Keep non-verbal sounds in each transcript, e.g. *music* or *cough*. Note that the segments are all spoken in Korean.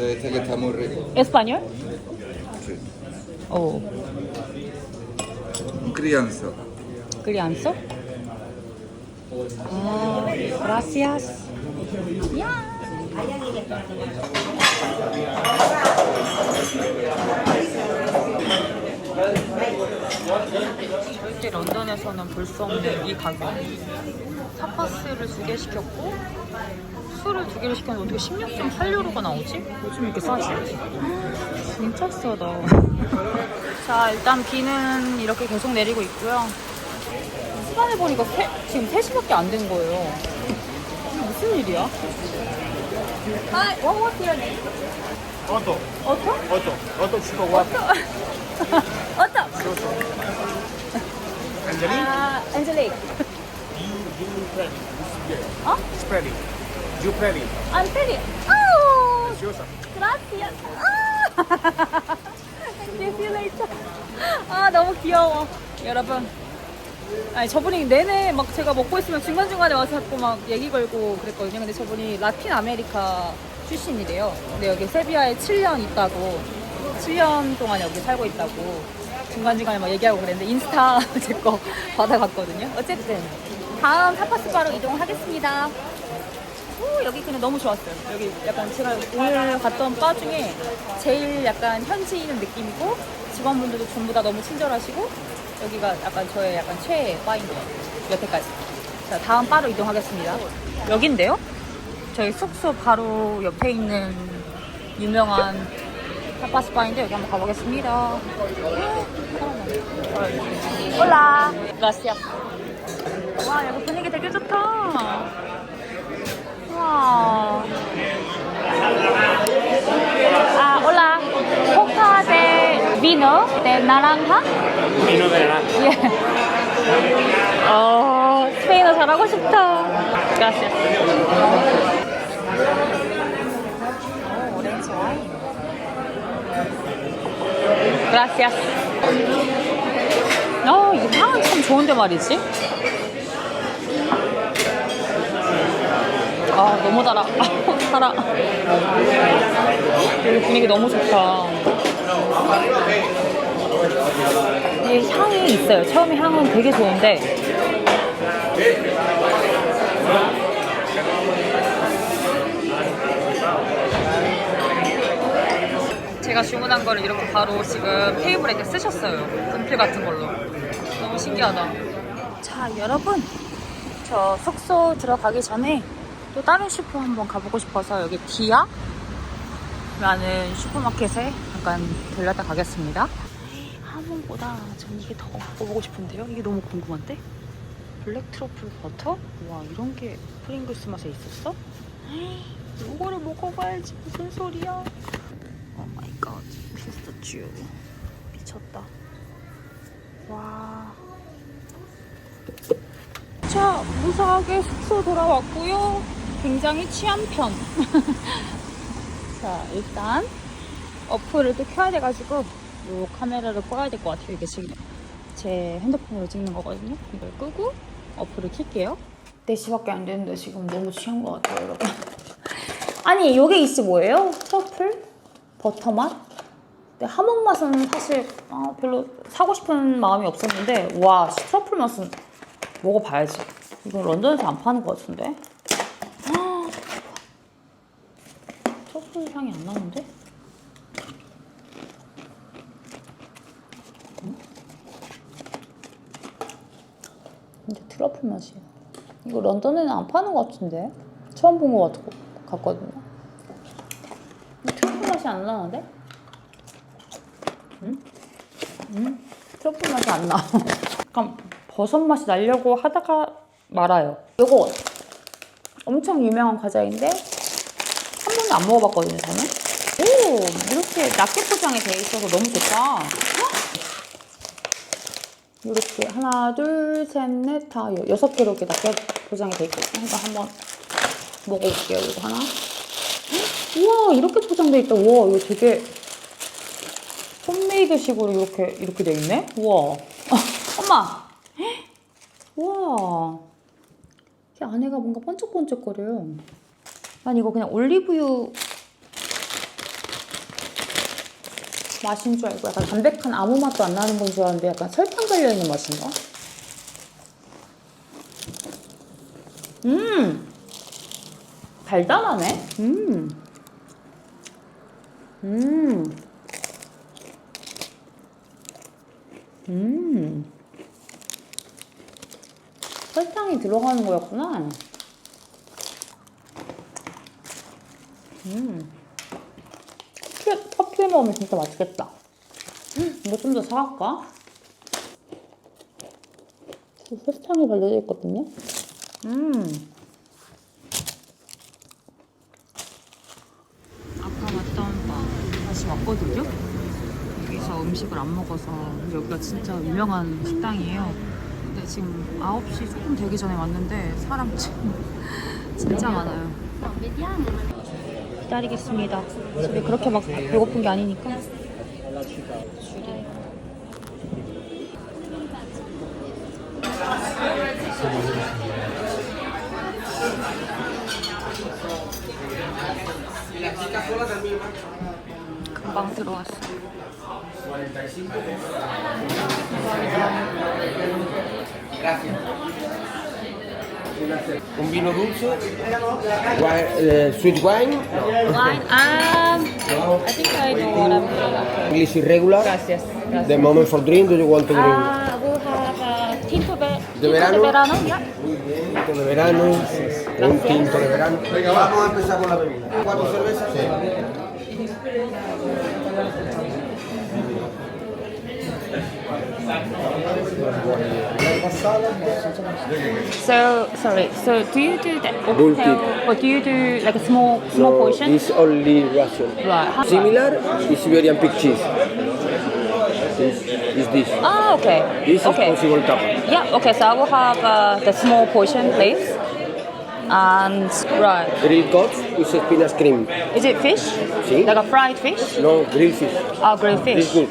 Este que está muy rico. 에스파뇰? Sí. 오, Un crianza. 그리안서? 아, gracias. 야. 절대 런던에서는 볼 수 없는 이 가격. 타파스를 두 개 시켰고 술을 두 개를 시켰는데 어떻게 16.8유로가 나오지? 요즘 이렇게 싸지? 진짜 싸다. *laughs* 자, 일단 비는 이렇게 계속 내리고 있고요. 시간을 보니까 세- 지금 3시밖에 안 된 거예요. 무슨 일이야? 아, what was your name? Otto, 어터? Otto, Otto chico guapo. 어터? Angelina, 아, 엔젤릭. you, you ready. 어? Ready. You ready. I'm pretty. 아우, Preciosa. gracias. 아. *laughs* See you later. 아, 너무 귀여워. 여러분. 아니, 저분이 내내 막 제가 먹고 있으면 중간중간에 와서 자꾸 막 얘기 걸고 그랬거든요. 근데 저분이 라틴 아메리카 출신이래요. 근데 여기 세비야에 7년 있다고. 7년 동안 여기 살고 있다고. 중간중간에 막 얘기하고 그랬는데 인스타 *laughs* 제 거 받아갔거든요. 어쨌든. 다음 타파스 바로 이동하겠습니다. 오, 여기 그냥 너무 좋았어요. 여기 약간 제가 오늘 갔던 바 중에 제일 약간 현지인 느낌이고 직원분들도 전부 다 너무 친절하시고 여기가 약간 저의 약간 최애 바인 것 같아요. 여태까지. 자, 다음 바로 이동하겠습니다. 여긴데요? 저희 숙소 바로 옆에 있는 유명한 타파스 바인데 여기 한번 가보겠습니다. 올라. 라시아. 와, 여기 분위기 되게 좋다. 와. Ah, hola. Coca de vino de naranja. Vino de naranja. 예. 어, 스페인어 잘하고 싶다. Gracias. Gracias. 어, 이 향은 참 좋은데 말이지. 아, 너무 달아. 아, 달아. 여기 분위기 너무 좋다. 이 향이 있어요. 처음에 향은 되게 좋은데. 제가 주문한 거를 이렇게 바로 지금 테이블에 이렇게 쓰셨어요. 분필 같은 걸로. 너무 신기하다. 자, 여러분. 저 숙소 들어가기 전에 또 다른 슈퍼 한번 가보고 싶어서 여기 디아? 라는 슈퍼마켓에 잠깐 들렸다 가겠습니다. 하몬보다 전 이게 더 먹어보고 싶은데요? 이게 너무 궁금한데? 블랙 트러플 버터? 와 이런 게 프링글스 맛에 있었어? 이거를 먹어봐야지 무슨 소리야? 오 마이 갓 피스타치오 미쳤다 와 자, 무사하게 숙소 돌아왔고요. 굉장히 취한 편. *laughs* 자, 일단 어플을 또 켜야 돼가지고 요 카메라를 꺼야 될 것 같아요. 이게 지금 제 핸드폰으로 찍는 거거든요. 이걸 끄고 어플을 켤게요. 4시밖에 안 됐는데 지금 너무 취한 것 같아요, 여러분. *laughs* 아니, 요게 있지 뭐예요? 트러플? 버터 맛? 근데 하몽 맛은 사실 아, 별로 사고 싶은 마음이 없었는데 와, 트러플 맛은 먹어봐야지. 이건 런던에서 안 파는 것 같은데? 트러플 향이 안 나는데? 음? 근데 트러플 맛이야. 이거 런던에는 안 파는 것 같은데? 처음 본 것 같거든요. 트러플 맛이 안 나는데? 음? 음? 트러플 맛이 안 나. *laughs* 약간 버섯 맛이 나려고 하다가 말아요. 요거 엄청 유명한 과자인데 한 번도 안 먹어봤거든요, 저는. 오, 이렇게 낱개 포장이 돼 있어서 너무 좋다. 이렇게 하나, 둘, 셋, 넷, 다 여- 여섯 개로 이렇게 낱개 포장이 돼 있거든요. 그러니까 한번 먹어볼게요, 이거 하나. 우와, 이렇게 포장돼 있다. 우와, 이거 되게 홈메이드식으로 이렇게 이렇게 돼 있네. 우와. *laughs* 엄마. *gasps* 우와. 이 안에가 뭔가 번쩍번쩍거려요. 난 이거 그냥 올리브유 맛인 줄 알고 약간 담백한 아무 맛도 안 나는 건 줄 알았는데 약간 설탕 걸려있는 맛인가? 음! 달달하네? 음! 음! 음! 설탕이 들어가는 거였구나. 음. 커피, 커피에 먹으면 진짜 맛있겠다. 음, 이거 좀 더 사갈까? 설탕이 발려져 있거든요. 음. 아까 왔던 바 다시 왔거든요. 여기서 음식을 안 먹어서 여기가 진짜 유명한 식당이에요. 근데 지금 9시 조금 되기 전에 왔는데 사람 지금 *laughs* 진짜 많아요. 기다리겠습니다. 근데 그렇게 막 배고픈 게 아니니까. 금방 들어왔어. Un vino dulce, wine, eh, sweet wine, Wine. Um, I think I know what I'm doing. English irregular. Gracias. Gracias. The moment for drink, do you want to drink? Ah, we'll have uh, tinto, ve tinto de verano? verano. Yeah. Tinto de verano, un tinto de verano. Venga, vamos a empezar con la bebida. ¿Cuatro cervezas? So sorry. So do you do the or do you do like a small small No, portion? it's only Russian. Right. How- Similar is Siberian pig cheese. This is this. Ah, okay. This is okay. possible tapa. Yeah. Okay. So I will have uh, the small portion, please. And right. Grilled cod with spinach cream. Is it fish? Sí. Like a fried fish? No, grilled fish. Oh, grilled fish. It's good.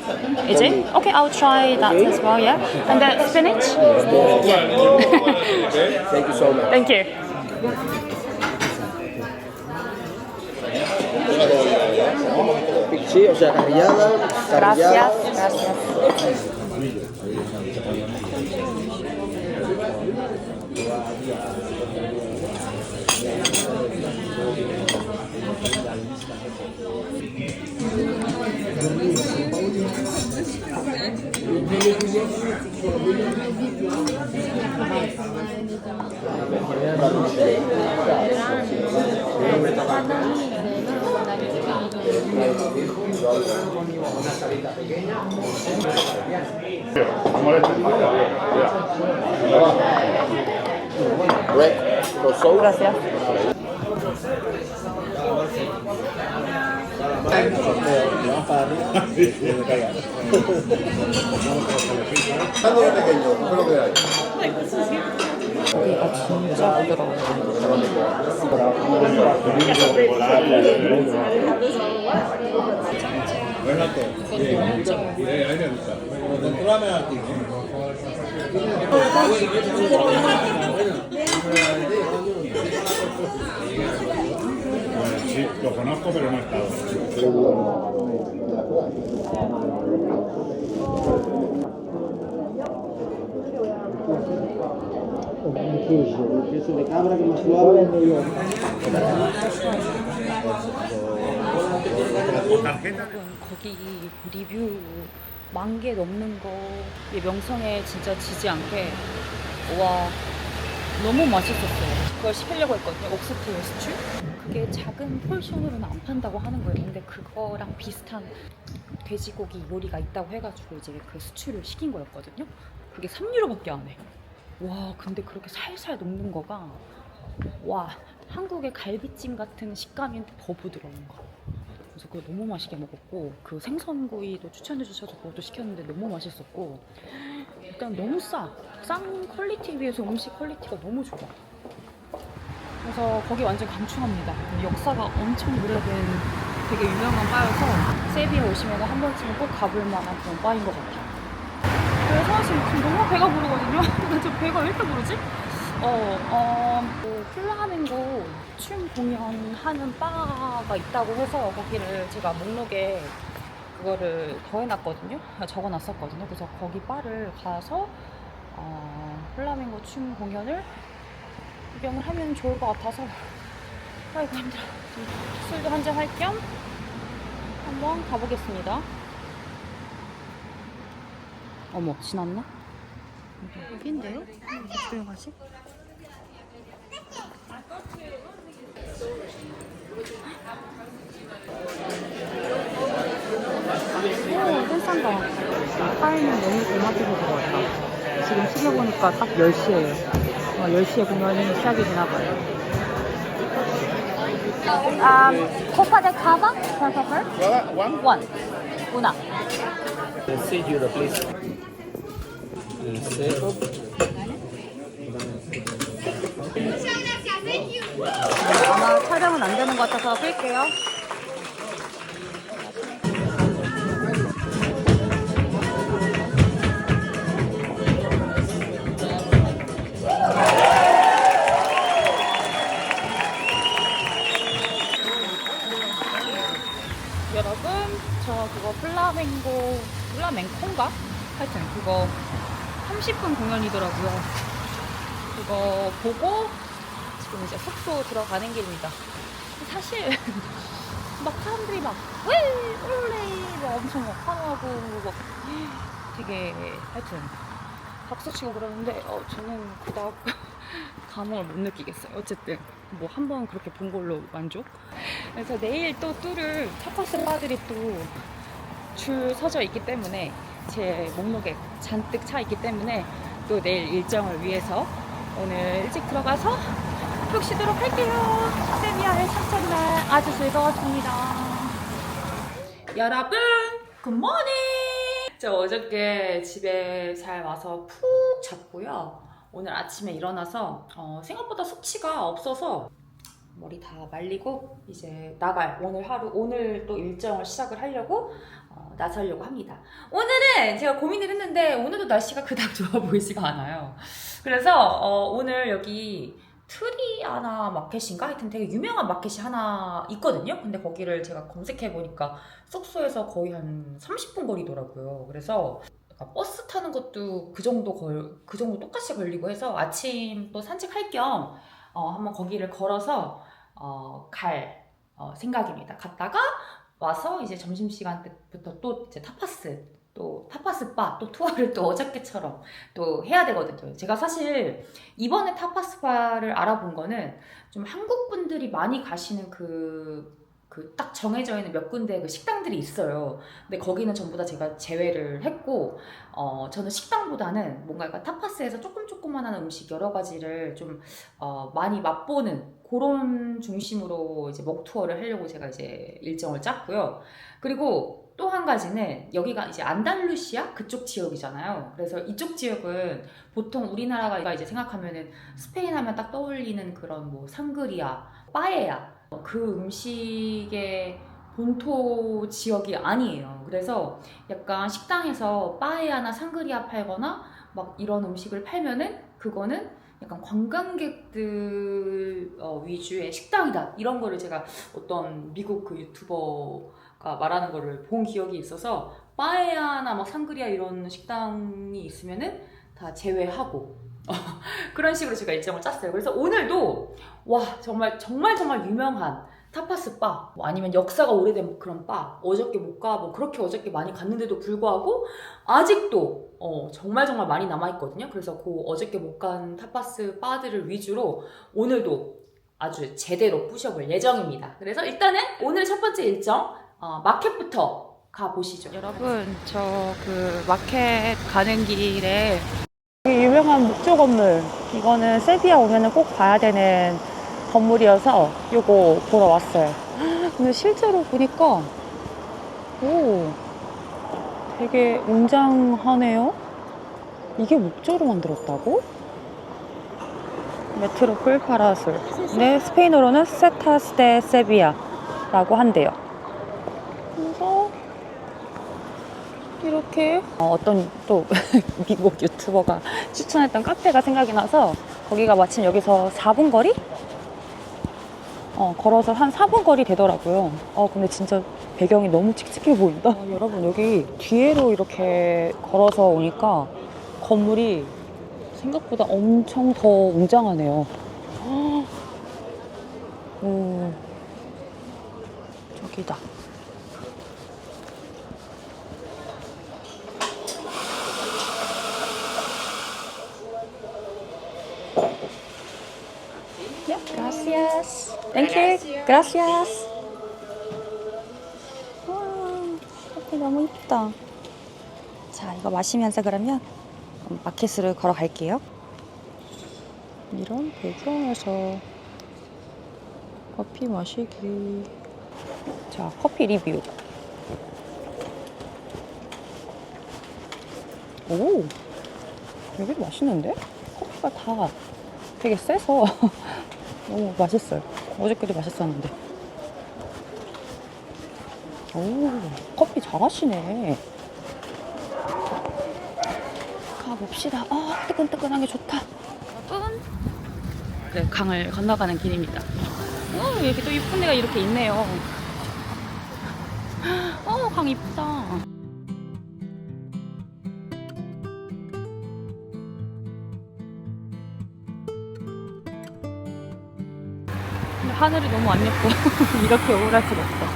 Is it? Okay, I'll try that Okay. as well. Yeah. And the spinach? *laughs* Thank you so much. Thank you. Cheese, o sea, carrillada. carrillada. Gracias. Gracias. Red, con soul. Gracias. 고기가 진짜 부드러워. Sí, lo conozco, pero no he estado. Suave. 거기 리뷰 만 개 넘는 거이 명성에 진짜 지지 않게 와 너무 맛있었어요. 그걸 시키려고 했거든요. 옥스테일 스튜. 그게 작은 폴션으로는 안 판다고 하는 거예요. 근데 그거랑 비슷한 돼지고기 요리가 있다고 해가지고 이제 그 스튜를 시킨 거였거든요. 그게 3유로밖에 안 해. 와 근데 그렇게 살살 녹는 거가 와 한국의 갈비찜 같은 식감인데 더 부드러운 거. 그래서 그거 너무 맛있게 먹었고 그 생선구이도 추천해 주셔서 그것도 시켰는데 너무 맛있었고 일단 너무 싸. 싼 퀄리티에 비해서 음식 퀄리티가 너무 좋아. 그래서 거기 완전 강추합니다. 역사가 엄청 오래된 되게 유명한 바여서 세비에 오시면 한 번쯤은 꼭 가볼 만한 그런 바인 것 같아요. 그래서 지금 지금 너무 배가 부르거든요. *laughs* 근데 저 배가 왜 이렇게 부르지? 어, 어, 뭐 플라밍고 춤 공연하는 바가 있다고 해서 거기를 제가 목록에 그거를 더해놨거든요. 아, 적어놨었거든요. 그래서 거기 바를 가서 어, 플라밍고 춤 공연을 구경을 하면 좋을 것 같아서 아이고 힘들어. 술도 한잔 할 겸 한번 가보겠습니다. 어머 지났나? 어떻게 가지? 오, 괜찮다. 파이는 너무 고맙게서 들어왔다. 지금 시계 보니까 딱 10시예요. 어, 10시에 공연이 시작이 되나봐요. Um, Copa de Cava, por favor. One? One. Una. Sí, euro, please. El seco. 아마 촬영은 안 되는 것 같아서 끌게요. 30분 공연이더라고요. 그거 보고 지금 이제 숙소 들어가는 길입니다. 사실 *laughs* 막 사람들이 막 왜, 올레 막 엄청 막 환호하고 막 되게 하여튼 박수 치고 그러는데 어, 저는 그닥 *laughs* 감흥을 못 느끼겠어요. 어쨌든 뭐 한 번 그렇게 본 걸로 만족. 그래서 내일 또 뚜를 타파스 바들이 또 줄 서져 있기 때문에 제 목록에 잔뜩 차 있기 때문에 또 내일 일정을 위해서 오늘 일찍 들어가서 푹 쉬도록 할게요. 세비야의 첫째 날 아주 즐거웠습니다. 여러분, 굿모닝! 저 어저께 집에 잘 와서 푹 잤고요. 오늘 아침에 일어나서 어, 생각보다 숙취가 없어서 머리 다 말리고 이제 나갈 오늘 하루 오늘 또 일정을 시작을 하려고 어, 나서려고 합니다. 오늘은 제가 고민을 했는데 오늘도 날씨가 그닥 좋아 *laughs* 보이지가 않아요. 그래서 어, 오늘 여기 트리아나 마켓인가 하여튼 되게 유명한 마켓이 하나 있거든요. 근데 거기를 제가 검색해 보니까 숙소에서 거의 한 30분 거리더라고요. 그래서 버스 타는 것도 그 정도 걸, 그 정도 똑같이 걸리고 해서 아침 또 산책할 겸 어, 한번 거기를 걸어서 어, 갈 어, 생각입니다. 갔다가 와서 이제 점심시간 때부터 또 이제 타파스 또 타파스 바또 투어를 또 어저께처럼 또 해야 되거든요. 제가 사실 이번에 타파스 바를 알아본 거는 좀 한국 분들이 많이 가시는 그 그 딱 정해져 있는 몇 군데 그 식당들이 있어요. 근데 거기는 전부 다 제가 제외를 했고, 어, 저는 식당보다는 뭔가 타파스에서 조금 조금만 하는 음식 여러 가지를 좀, 어, 많이 맛보는 그런 중심으로 이제 먹 투어를 하려고 제가 이제 일정을 짰고요. 그리고 또 한 가지는 여기가 이제 안달루시아 그쪽 지역이잖아요. 그래서 이쪽 지역은 보통 우리나라가 이제 생각하면은 스페인 하면 딱 떠올리는 그런 뭐 상그리아, 빠에야 그 음식의 본토 지역이 아니에요. 그래서 약간 식당에서 빠에야나 상그리아 팔거나 막 이런 음식을 팔면은 그거는 약간 관광객들 어, 위주의 식당이다 이런 거를 제가 어떤 미국 그 유튜버가 말하는 거를 본 기억이 있어서 빠에야나 막 상그리아 이런 식당이 있으면은 다 제외하고 *laughs* 그런 식으로 제가 일정을 짰어요. 그래서 오늘도 와 정말 정말 정말 유명한 타파스 바, 뭐 아니면 역사가 오래된 그런 바, 어저께 못 가, 뭐 그렇게 어저께 많이 갔는데도 불구하고 아직도 어, 정말 정말 많이 남아있거든요. 그래서 그 어저께 못 간 타파스 바들을 위주로 오늘도 아주 제대로 부셔볼 예정입니다. 그래서 일단은 오늘 첫 번째 일정, 어, 마켓부터 가보시죠. 여러분, 저 그 마켓 가는 길에 되게 유명한 목조 건물. 이거는 세비야 오면은 꼭 봐야 되는 건물이어서 요거 보러 왔어요. *gasps* 근데 실제로 보니까 오 되게 웅장하네요. 이게 목조로 만들었다고? 메트로폴 파라솔. 네, 스페인어로는 세타스 데 세비야라고 한대요. 그래서 이렇게 어, 어떤 또 *laughs* 미국 유튜버가 추천했던 카페가 생각이 나서 거기가 마침 여기서 4분 거리? 어, 걸어서 한 4분 거리 되더라고요. 어, 근데 진짜 배경이 너무 칙칙해 보인다. 아, 여러분 여기 뒤에로 이렇게 걸어서 오니까 건물이 생각보다 엄청 더 웅장하네요. 헉. *gasps* 오, 저기다. Yeah, gracias. Thank you. Gracias. 너무 이쁘다. 자, 이거 마시면서 그러면 마켓으로 걸어갈게요. 이런 배경에서 커피 마시기. 자, 커피 리뷰. 오, 여기 맛있는데? 커피가 다 되게 세서 *laughs* 너무 맛있어요. 어저께도 맛있었는데. 오, 커피 잘하시네. 가봅시다. 아, 뜨끈뜨끈한 게 좋다. 여러분. 네, 강을 건너가는 길입니다. 어, 여기 또 이쁜 데가 이렇게 있네요. 어, 강 이쁘다. 하늘이 너무 안 예뻐. *laughs* 이렇게 우울할 수가 없어.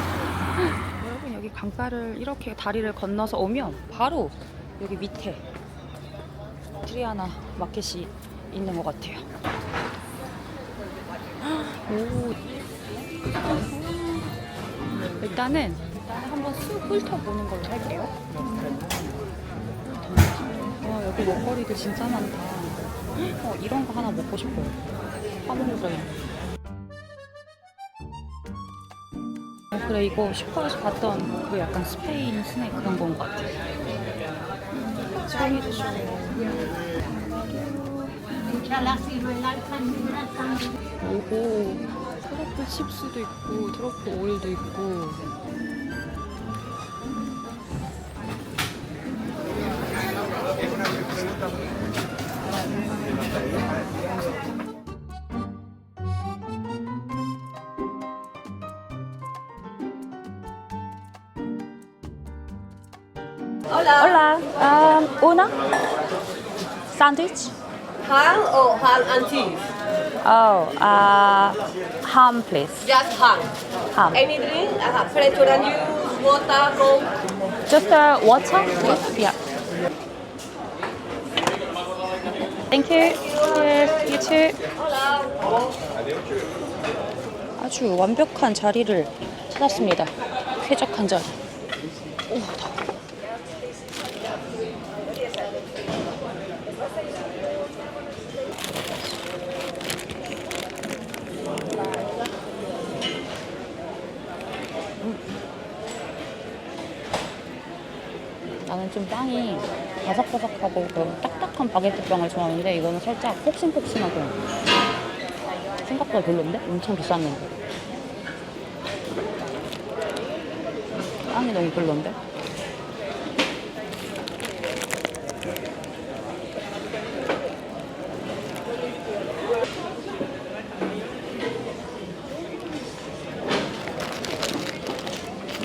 강가를 이렇게 다리를 건너서 오면 바로 여기 밑에 트리아나 마켓이 있는 것 같아요. 오. 일단은 일단 한번 쑥 훑어보는 걸로 할게요. 와 여기 먹거리도 진짜 많다. 어, 이런 거 하나 먹고 싶어요. 화분들이. 그래 이거 슈퍼에서 봤던 그 약간 스페인 스낵 그런 건 것 같아. 쇼. 오고 트러플 칩스도 있고 트러플 오일도 있고. Um, una sandwich. Ham or ham and cheese? Oh, uh, ham please. Just ham. Ham. Any drink? Have fresh orange juice, water, coke. Just uh, water, please. Yeah. Thank you. Yes, you too. 아주 완벽한 자리를 찾았습니다. 쾌적한 자리. 오, 더워. 좀 빵이 바삭바삭하고 그 딱딱한 바게트 빵을 좋아하는데 이거는 살짝 폭신폭신하고 생각보다 별론데? 엄청 비쌌는데 빵이 너무 별론데?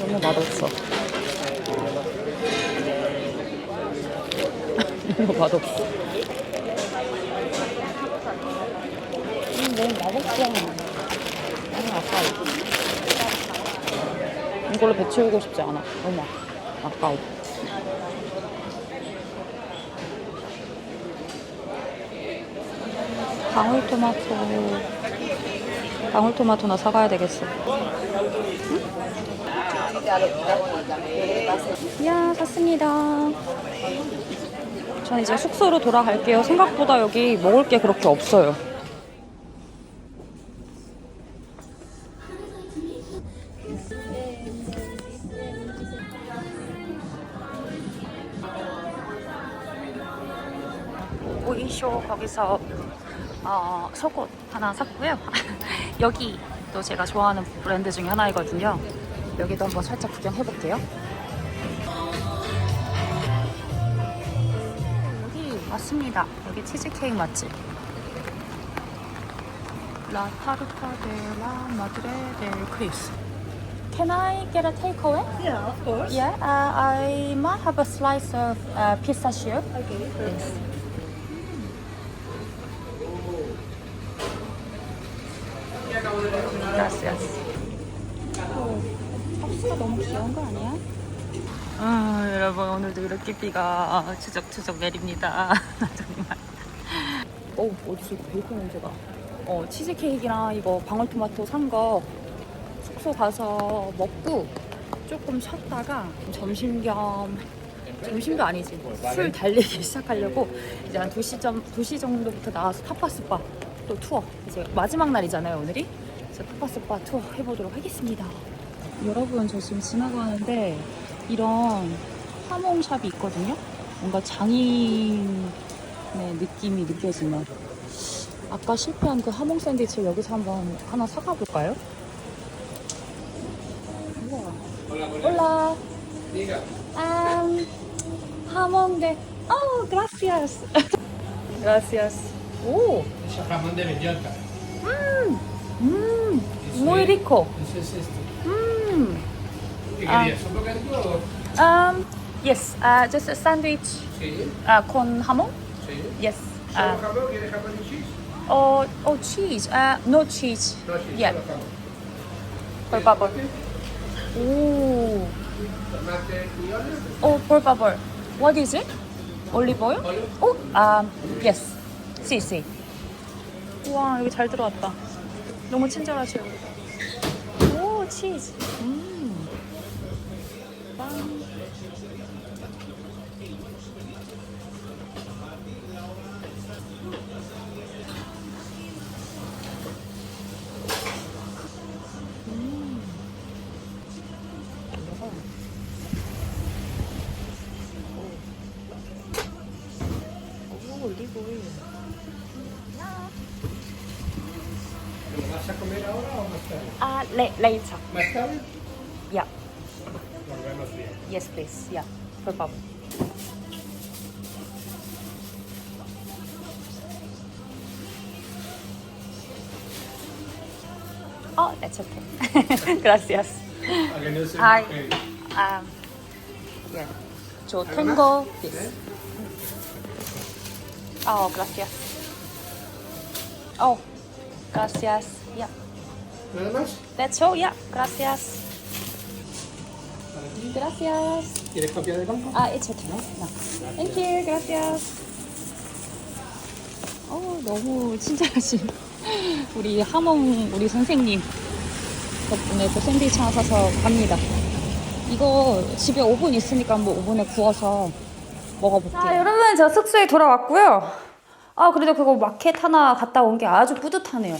너무 맛없어 맛없어. 음, 너무 맛없어. 너무 아까워. 이걸로 배 채우고 싶지 않아. 아- 아까워. 방울토마토. 방울토마토나 사가야 되겠어. 응? 야, 샀습니다. 전 이제 숙소로 돌아갈게요. 생각보다 여기 먹을 게 그렇게 없어요. 오이쇼 거기서 어, 속옷 하나 샀고요. *laughs* 여기 또 제가 좋아하는 브랜드 중에 하나이거든요. 여기도 한번 살짝 구경해 볼게요. 여기 맞습니다. 여기 치즈케이크 맛집. 라 타르타 데라 마드레 델 크리스. can I get a takeaway? Yeah, of course. Yeah, uh, I might have a slice of uh, pistachio. Okay, Thanks. Gracias. 비가 추적추적 내립니다. *laughs* 어 어디서 베이컨 냄새가? 어 치즈 케이크랑 이거 방울토마토 산 거 숙소 가서 먹고 조금 쉬었다가 점심 겸 점심도 아니지. 술 달리기 *laughs* 시작하려고 이제 한 2시, 점, 2시 정도부터 나와서 타파스바 또 투어. 이제 마지막 날이잖아요 오늘이. 그래서 타파스바 투어 해보도록 하겠습니다. 여러분 저 지금 지나가는데 이런 하몽샵이 있거든요 뭔가 장인의 느낌이 느껴지는 아까 실패한 그 하몽 샌드위치를 여기서 한번 하나 사가 볼까요? Hola. Um, jamón de. Oh, gracias. gracias. Oh, Jamón de bellota. mmm, muy rico. Ese es este. Mmm. ¿Qué Ah. querías? ¿Un bocadillo o...? Um, yes. Uh, just a sandwich. Sí, Uh, con jamón. sí. Yes. ¿Solo Uh, jamón? ¿Quieres jamón y cheese? oh, oh, cheese. Uh, no cheese. No, sí, Yeah. solo jamón. Por favor. Oh, Tomate óleo. oh, por favor. What is it? Olive oil? Oh, um, yes. Sí, sí. 우와, 여기 잘 들어왔다. 너무 친절하셔. 오, 치즈. 음. 빵. Comer ahora o más tarde? 아, 레, later. ¿Más tarde? Yeah. Nos vemos bien. Yes, please. Yeah. Por favor. Oh, that's okay. *laughs* Gracias. A que no se Ay. Um, yeah. Yo tengo this. Oh, gracias. Oh, gracias. ¿Nada más? That's all. Yeah. Gracias. Gracias. ¿Quieres copia de banco? 아, it's okay. No. Thank you. Gracias. 어, 너무 친절하신 우리 하몽 우리 선생님 덕분에 또 샌드위치 하나 사서 갑니다. 이거 집에 오븐 있으니까 뭐 오븐에 구워서 먹어볼게요. 자, 여러분 저 숙소에 돌아왔고요. 아, 그래도 그거 마켓 하나 갔다 온 게 아주 뿌듯하네요.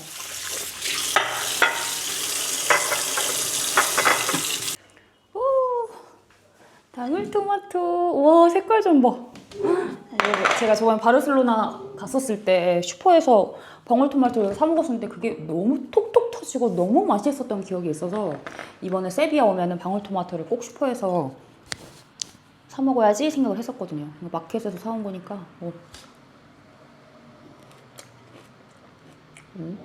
방울토마토. 와, 색깔 좀 봐. 제가 저번에 바르셀로나 갔었을 때 슈퍼에서 방울토마토를 사 먹었었는데 그게 너무 톡톡 터지고 너무 맛있었던 기억이 있어서 이번에 세비야 오면은 방울토마토를 꼭 슈퍼에서 사 먹어야지 생각을 했었거든요. 마켓에서 사온 거니까. 어. 음.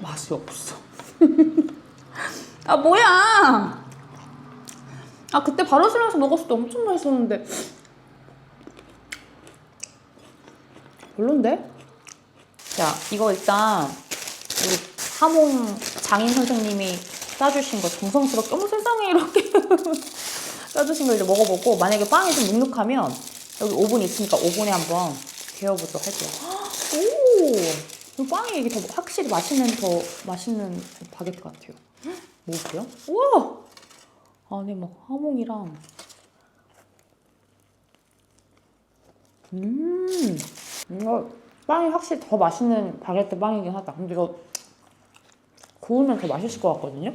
맛이 없어. *laughs* 아 뭐야? 아 그때 바르셀로나에서 먹었을 때 엄청 맛있었는데 별론데? 자 이거 일단 우리 하몽 장인 선생님이 싸주신 거 정성스럽게 어머 세상에 이렇게 *laughs* 싸주신 거 이제 먹어보고 만약에 빵이 좀 눅눅하면 여기 오븐 있으니까 오븐에 한번 데워보도록 할게요 오! 이 빵이 이게 더 확실히 맛있는 더 맛있는 바게트 같아요 먹을게요? 우와! 안에 막 하몽이랑. 음! 이거 빵이 확실히 더 맛있는 바게트 빵이긴 하다. 근데 이거 구우면 더 맛있을 것 같거든요?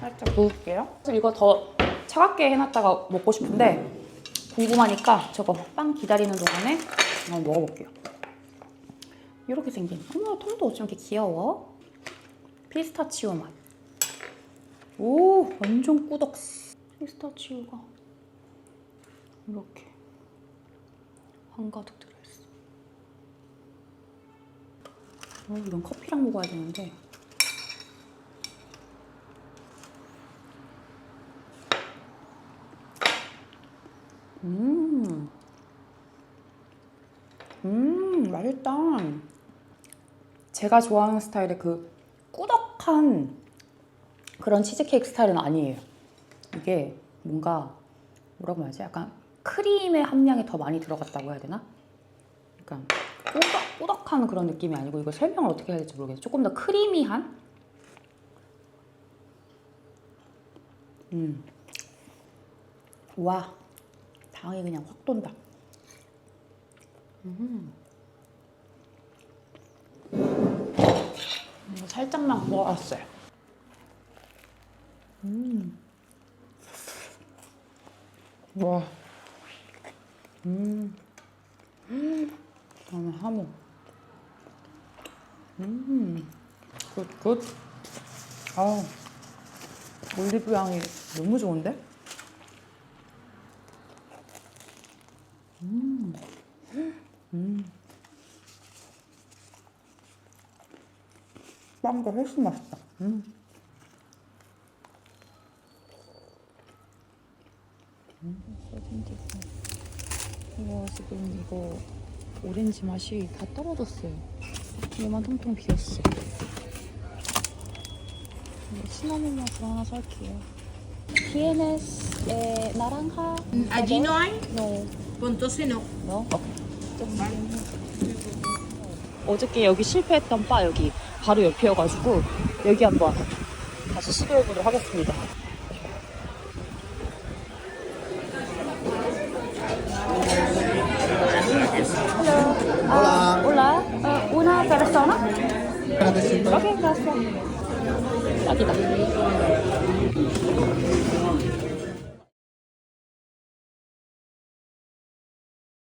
살짝 구울게요. 이거 더 차갑게 해놨다가 먹고 싶은데 궁금하니까 저거 빵 기다리는 동안에 한번 먹어볼게요 이렇게 생긴 어머 통도 어쩜 이렇게 귀여워 피스타치오 맛 오, 완전 꾸덕. 피스타치오가 이렇게. 한가득 들어있어. 어, 이건 커피랑 먹어야 되는데. 음, 음, 맛있다. 제가 좋아하는 스타일의 그 꾸덕한 그런 치즈케이크 스타일은 아니에요. 이게 뭔가 뭐라고 말하지? 약간 크림의 함량이 더 많이 들어갔다고 해야 되나? 약간 꾸덕, 꾸덕한 그런 느낌이 아니고 이거 설명을 어떻게 해야 될지 모르겠어요. 조금 더 크리미한? 음. 와, 당이 그냥 확 돈다. 음. 살짝만 먹었어요. 음. 와. 음. 음. 다음에 하모. 음. 굿, 굿. 아 올리브 향이 너무 좋은데? 음. 빵도 훨씬 맛있다. 음. 서진지고 이거 지금 이거 오렌지 맛이 다 떨어졌어요. 얘만 통통 비었어. 시나몬 맛으로 하나 살게요. Tienes eh, naranja? Allí no hay, No. pues entonces no. No? 어저께 여기 실패했던 바 여기 바로 옆이어가지고 여기 한번 다시 시도해보도록 하겠습니다.